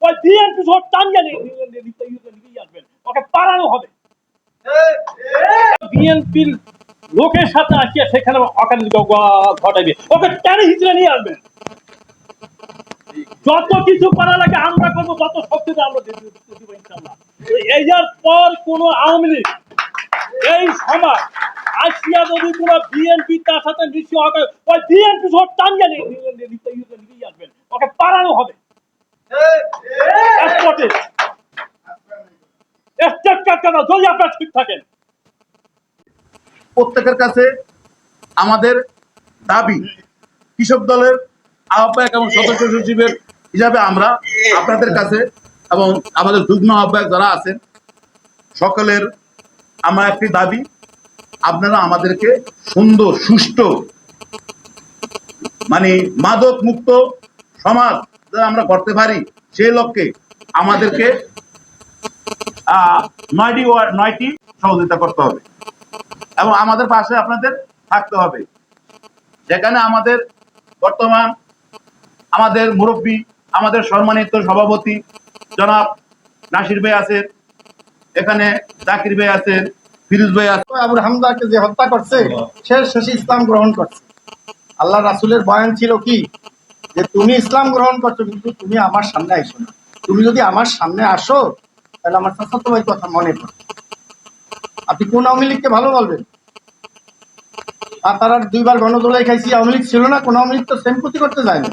ওই বিএনপি সহ টানিয়ে নিয়ে নিয়ে- আসবেন। ওকে, পালানো হবে। বিএনপির লোকের সাথে আসিয়া সেখানে অকালি ঘটাইবে। ওকে, টেনে হিচড়ে নিয়ে আসবেন। যত কিছু করা লাগে আমরা করব যত শক্তি আমরা পর কোন আওয়ামী লীগ, এই সময় আসিয়া যদি কোন বিএনপি তার সাথে নিশ্চয় ওই বিএনপি সহ টানিয়ে নিয়ে নিয়ে- আসবেন। ওকে, পালানো থাকেন প্রত্যেকের কাছে আমাদের দাবি, কৃষক দলের আহ্বায়ক এবং সদস্য সচিবের হিসাবে আমরা আপনাদের কাছে এবং আমাদের যুগ্ম আহ্বায়ক যারা আছেন, সকলের আমার একটি দাবি, আপনারা আমাদেরকে সুন্দর, সুষ্ঠু মানে মাদক মুক্ত সমাজ আমরা করতে পারি। সেই লক্ষ্যে আমাদেরকে নয়টি নয়টি সহযোগিতা করতে হবে। এবং আমাদের পাশে আপনাদের থাকতে হবে। যেখানে আমাদের বর্তমান আমাদের মুরব্বী, আমাদের সম্মানিত সভাপতি জনাব নাসির ভাই আছেন, এখানে জাকির ভাই আছেন, ফিরোজ ভাই আছেন। আবুল হামদাকে যে হত্যা করছে, সে শেষ ইসলাম গ্রহণ করছে। আল্লাহ রাসুলের বয়ান ছিল কি? যে তুমি ইসলাম গ্রহণ করছ কিন্তু তুমি আমার সামনে আইসো না। তুমি যদি আমার সামনে আসো তাহলে আমার চাচাতো ভাই কথা মনে পড়ে। আপনি কোন আওয়ামী লীগকে ভালো বলবেন? আর তারা দুইবার গণদোলাই খাইছি আওয়ামী লীগ ছিল না কোন আওয়ামী লীগ তো সেমপতি করতে যায় না।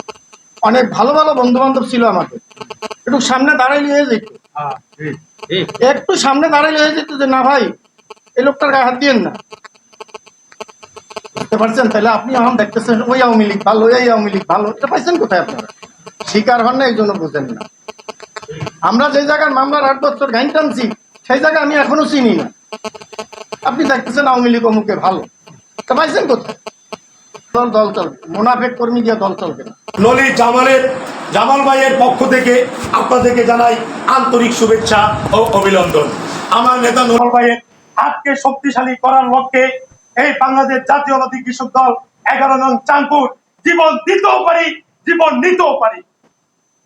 অনেক ভালো ভালো বন্ধু বান্ধব ছিল আমাকে। একটু সামনে দাঁড়াই হয়ে যেত। একটু সামনে দাঁড়াই হয়ে যেত যে না ভাই এই লোকটার গায়ে হাত দিয়েন না। পারছেন? তাহলে আপনি এখন দেখতেছেন, ওই আওয়ামী লীগ ভালো ওই আওয়ামী লীগ ভালো। এটা পাইছেন কোথায় আপনারা? শিকার হন না, এই জন্য বুঝেন না। আমরা যে জায়গার মামলার আট বছর গাইন টানছি, সেই জায়গা আমি এখনও চিনি না। আপনি দেখতেছেন আওয়ামী লীগ অমুকে ভালো। এটা পাইছেন কোথায়? দল দল চলবে। কর্মী দিয়ে দল চলবে নলি জামালের, জামাল ভাইয়ের পক্ষ থেকে আপনাদেরকে জানাই আন্তরিক শুভেচ্ছা ও অভিনন্দন। আমার নেতা নল ভাইয়ের হাতকে শক্তিশালী করার লক্ষ্যে এই বাংলাদেশ জাতীয়বাদী কৃষক দল এগারো নং চাঁদপুর। জীবন দিতেও পারি, জীবন নিতেও পারি।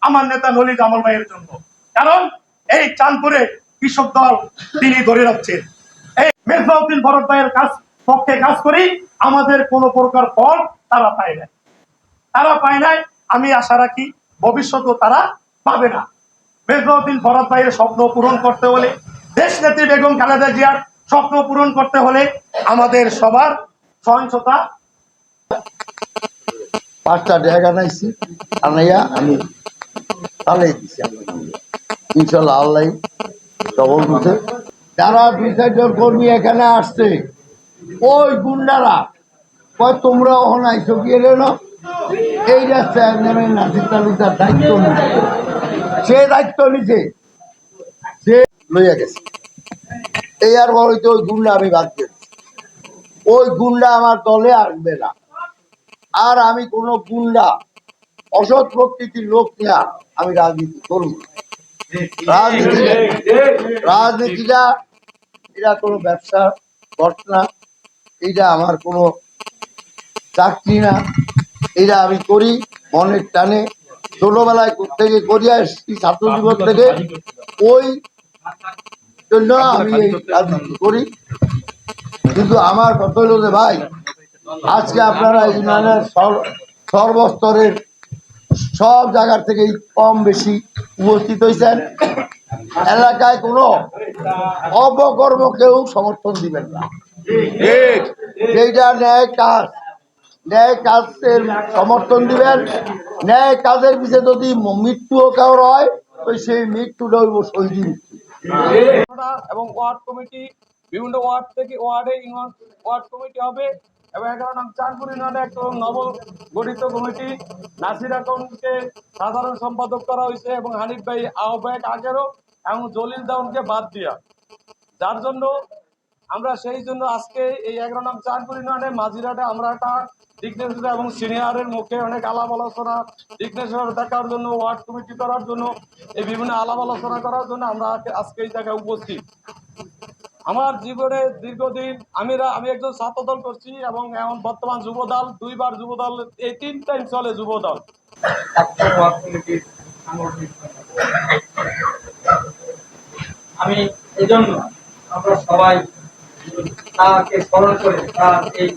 আমার নেতা নলি জামাল ভাইয়ের জন্য। কারণ এই চাঁদপুরে কৃষক দল তিনি ধরে রাখছেন। এই মেজবাউদ্দিন ভরত ভাইয়ের কাজ পক্ষে কাজ করি, আমাদের কোনো প্রকার ফল তারা পায় নাই। তারা পায় নাই, আমি আশা রাখি ভবিষ্যতেও তারা পাবে না। মেজবাউদ্দিন ফরাদ ভাইয়ের স্বপ্ন পূরণ করতে হলে দেশ নেত্রী বেগম খালেদা জিয়ার স্বপ্ন পূরণ করতে হলে আমাদের সবার সহিংসতা। পাঁচটা জায়গা নাইছি। আনাইয়া আমি তালাই দিছি। ইনশাল্লাহ আল্লাহ সবল বুঝে যারা দুই চারজন কর্মী এখানে আসছে, ওই গুন্ডারা, কয়, তোমরা ওখান আইসো গিয়ে না? এই রাস্তা একজনের নাসির দায়িত্ব নিচ্ছে সে দায়িত্ব নিছে। সে লইয়া গেছে। এই আর বলতো ওই গুন্ডা আমি বাদ দিয়েছি। ওই গুন্ডা আমার দলে আসবে না। আর আমি কোন গুন্ডা, অসৎ প্রকৃতির লোক নিয়ে আমি রাজনীতি করব। রাজনীতি রাজনীতিটা, এটা কোনো ব্যবসা ঘটনা এটা আমার কোনো চাকরি না। এটা আমি করি মনের টানে। ছোটবেলায় থেকে করি আসছি ছাত্র জীবন থেকে। ওই জন্য আমি রাজনীতি করি। কিন্তু আমার কথা হলো যে ভাই, আজকে আপনারা ইউনিয়নের সর- সর্বস্তরের সব জায়গার থেকে কম বেশি উপস্থিত হয়েছেন এলাকায় কোনো অপকর্ম কেউ সমর্থন দিবেন না। যেটা ন্যায় কাজ, ন্যায় কাজের সমর্থন দিবেন, ন্যায় কাজের পিছিয়ে যদি মৃত্যুও কারোর হয়, তো সেই মৃত্যুটা হইব শহীদ এবং ওয়ার্ড কমিটি বিভিন্ন ওয়ার্ড থেকে ওয়ার্ডে ওয়ার্ড কমিটি হবে এবং এগারো নং চাঁদপুর ইউনিয়নে একটা নব গঠিত কমিটি। নাসির আকনকে সাধারণ সম্পাদক করা হয়েছে এবং হানিফ ভাই আহ্বায়ক আগেরও এবং জলিল দাউনকে বাদ দিয়া। যার জন্য আমরা সেই জন্য আজকে এই এগারো নাম চাঁদপুর ইউনিয়নে মাঝিরাটে আমরা একটা দিগ্নেশ্বর এবং সিনিয়রের মুখে অনেক আলাপ আলোচনা দিগ্নেশ্বর দেখার জন্য, ওয়ার্ড কমিটি করার জন্য, এই বিভিন্ন আলাপ আলোচনা করার জন্য আমরা আজকে এই জায়গায় উপস্থিত। আমার জীবনে দীর্ঘদিন আমি আমি একজন ছাত্রদল করছি এবং এখন বর্তমান যুবদল, দুইবার যুবদল, এই তিন টাইম চলে যুবদল। আমি এই জন্য আমরা সবাই তাকে স্মরণ করে তার এই